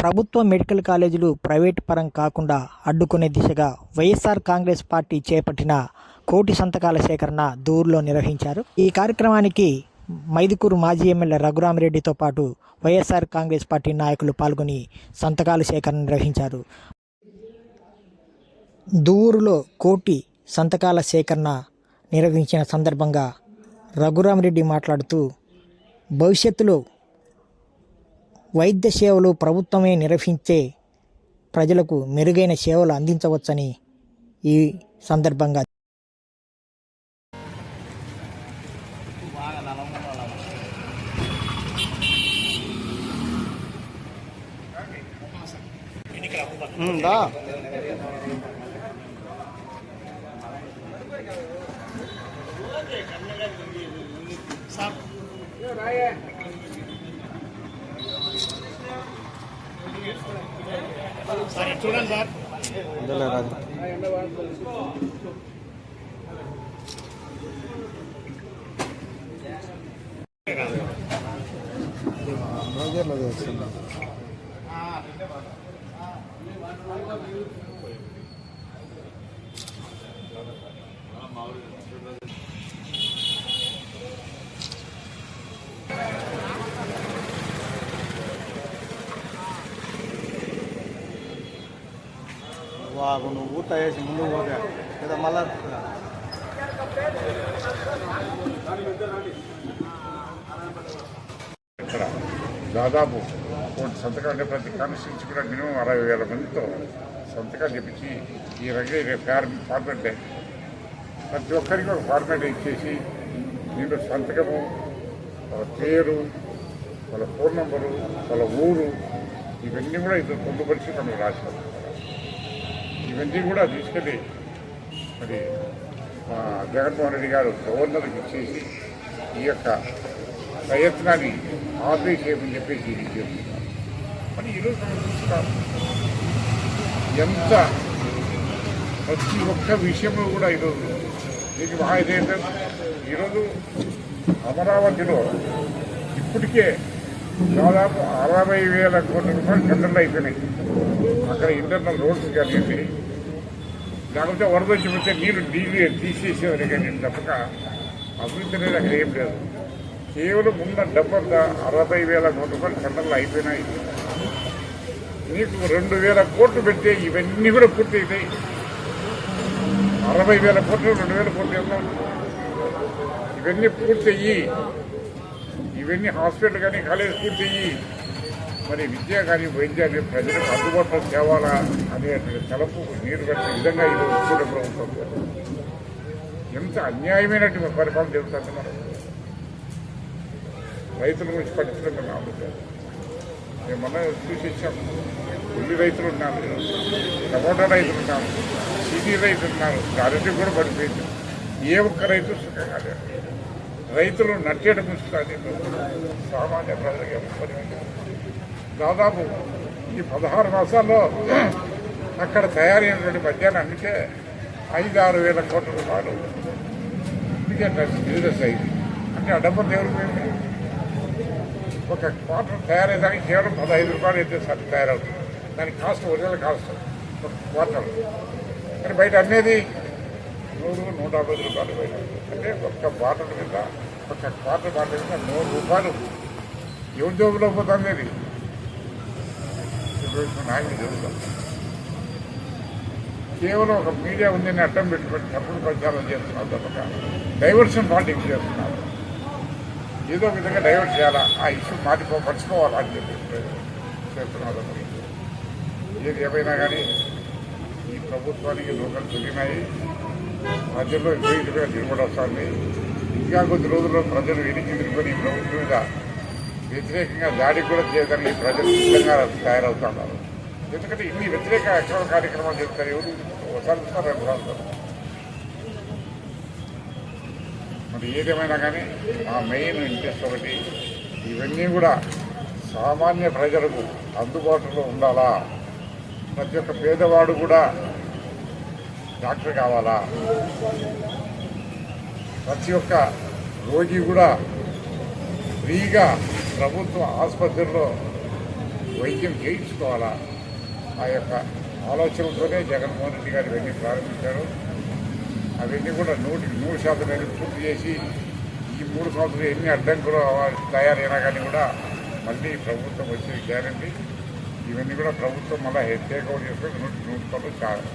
ప్రభుత్వ మెడికల్ కాలేజీలు ప్రైవేట్ పరం కాకుండా అడ్డుకునే దిశగా వైఎస్ఆర్ కాంగ్రెస్ పార్టీ చేపట్టిన కోటి సంతకాల సేకరణ దూరులో నిర్వహించారు. ఈ కార్యక్రమానికి మైదుకూరు మాజీ ఎమ్మెల్యే రఘురామరెడ్డితో పాటు వైఎస్ఆర్ కాంగ్రెస్ పార్టీ నాయకులు పాల్గొని సంతకాల సేకరణ నిర్వహించారు. దూరులో కోటి సంతకాల సేకరణ నిర్వహించిన సందర్భంగా రఘురామరెడ్డి మాట్లాడుతూ భవిష్యత్తులో వైద్య సేవలు ప్రభుత్వమే నిర్వహించే ప్రజలకు మెరుగైన సేవలు అందించవచ్చని ఈ సందర్భంగా దా చూడండి సార్ ఇందులో రాదు మేజర్లో చేస్తుంది నువ్వు ఊట వేసి ముందుకు పోతే. లేదా మళ్ళా ఇక్కడ దాదాపు కోటి సంతకాలు అంటే ప్రతి కాన్స్టిట్యూన్సీ కూడా మినిమం అరవై వేల మందితో సంతకాలు చెప్పించి ఈ రకంగా ఫార్మ్ ఫార్మెట్ ప్రతి ఒక్కరికి ఒక ఫార్మేట్ ఇచ్చేసి దీంట్లో సంతకము వాళ్ళ పేరు వాళ్ళ ఫోన్ నంబరు వాళ్ళ ఊరు ఇవన్నీ కూడా ఇది పొందుపరిచి మనం రాశారు ఇవన్నీ కూడా తీసుకెళ్ళి మరి మా జగన్మోహన్ రెడ్డి గారు గవర్నర్కి ఇచ్చేసి ఈ యొక్క ప్రయత్నాన్ని ఆపేసేయమని చెప్పేసి ఇది చేస్తున్నారు మరి ఈరోజు మనం చూస్తున్నాం ఎంత ప్రతి ఒక్క విషయంలో కూడా ఈరోజు దీనికి మహా ఇదేంటే ఈరోజు అమరావతిలో ఇప్పటికే దాదాపు అరవై వేల కోట్ల రూపాయలు టెండర్లు అయిపోయినాయి. అక్కడ ఇంటర్నల్ రోడ్స్ కానివ్వండి లేకపోతే వరద వచ్చిపోతే నీరు డీజీ తీసేసేవారు కానీ తప్పక అభివృద్ధి అనేది అక్కడ ఏం లేదు. కేవలం ఉన్న డబ్బంతా అరవై వేల కోట్ల రూపాయలు టెండర్లు అయిపోయినాయి. నీకు రెండు వేల కోట్లు పెడితే ఇవన్నీ కూడా పూర్తి అవుతాయి అరవై వేల కోట్లు రెండు వేల కోట్లు ఇవన్నీ పూర్తి అయ్యి ఇవన్నీ హాస్పిటల్ కానీ కాలేజ్ పూర్తి మరి విద్య కానీ వైద్యాన్ని ప్రజలకు అందుబాటులో తేవాలా అనే తలపు నీరు కట్టిన విధంగా ఈరోజు కూడ ప్రభుత్వం ఎంత అన్యాయమైనటువంటి పరిపాలన జరుగుతుంది మనం రైతుల గురించి పట్టించడం ఆలోచన మేము మొన్న చూసి ఇచ్చాం ఉల్లి రైతులు ఉన్నారు టమోటా రైతులు ఉన్నారు సిటీ రైతులు ఉన్నారు. దారిద్ర్యం కూడా పడిపోయింది. ఏ ఒక్క రైతు సుఖంగా లేరు రైతులు నట్టేట ముంచుతుంది సామాన్య ప్రజలకు ఎవరు దాదాపు ఈ పదహారు మాసాల్లో అక్కడ తయారైనటువంటి మద్యాన్ని అందుకే ఐదు ఆరు వేల కోట్ల రూపాయలు అందుకే బిజినెస్ అయింది అంటే ఆ డబ్బు దేవుడు ఒక క్వార్టర్ తయారయ్యేదానికి కేవలం పదహైదు రూపాయలు అయితే సార్ తయారవుతుంది. దానికి కాస్ట్ ఒరిజినల్ కాస్ట్ ఒక క్వార్టర్. కానీ బయట అమ్మేది నూరు నూట యాభై రూపాయలు పోయినాయి అంటే ఒక్క బాటల మీద ఒక క్వార్టర్ బాటల మీద నూరు రూపాయలు. ఎవరి జోబులో పోతుంది అది? ఇప్పుడు నాయకులు చెబుతాం కేవలం ఒక మీడియా ఉందని అడ్డం పెట్టుకొని తప్పుడు ప్రచారం చేస్తున్నారు తప్పక. డైవర్షన్ పాలిటిక్స్ చేస్తున్నారు ఏదో ఒక విధంగా డైవర్ట్ చేయాలా? ఆ ఇష్యూ మాటిపో మర్చిపోవాలా అని చెప్పి చేస్తున్నారు ఏది ఏమైనా కానీ ఈ ప్రభుత్వానికి లోకల్ జరిగినాయి మధ్యలో విపరీతంగా దిగుబడి వస్తుంది. ఇంకా కొద్ది రోజుల్లో ప్రజలు వెనక్కి తిరుగుకొని ప్రభుత్వం మీద వ్యతిరేకంగా దాడి కూడా చేయడానికి ప్రజలు సిద్ధంగా తయారవుతున్నారు. ఎందుకంటే ఇన్ని వ్యతిరేక అక్రమ కార్యక్రమాలు చేస్తారు ఎవరు? ఒకసారి చూస్తారు రెండు సార్లు మరి ఏదేమైనా కానీ మా మెయిన్ ఇంట్రెస్ట్ ఒకటి ఇవన్నీ కూడా సామాన్య ప్రజలకు అందుబాటులో ఉండాలా? ప్రతి ఒక్క పేదవాడు కూడా డాక్టర్ కావాలా? ప్రతి ఒక్క రోగి కూడా ఫ్రీగా ప్రభుత్వ ఆసుపత్రిలో వైద్యం చేయించుకోవాలా? ఆ యొక్క ఆలోచనలతోనే జగన్మోహన్ రెడ్డి గారు ఇవన్నీ ప్రారంభించారు. అవన్నీ కూడా నూటికి నూరు శాతం పూర్తి చేసి ఈ మూడు సంవత్సరాలు ఎన్ని అడ్డంకులు తయారైనా కానీ కూడా మళ్ళీ ప్రభుత్వం వచ్చే గ్యారంటీ. ఇవన్నీ కూడా ప్రభుత్వం మళ్ళీ టేక్ ఓవర్ చేసుకొని నూటికి నూరు శాతం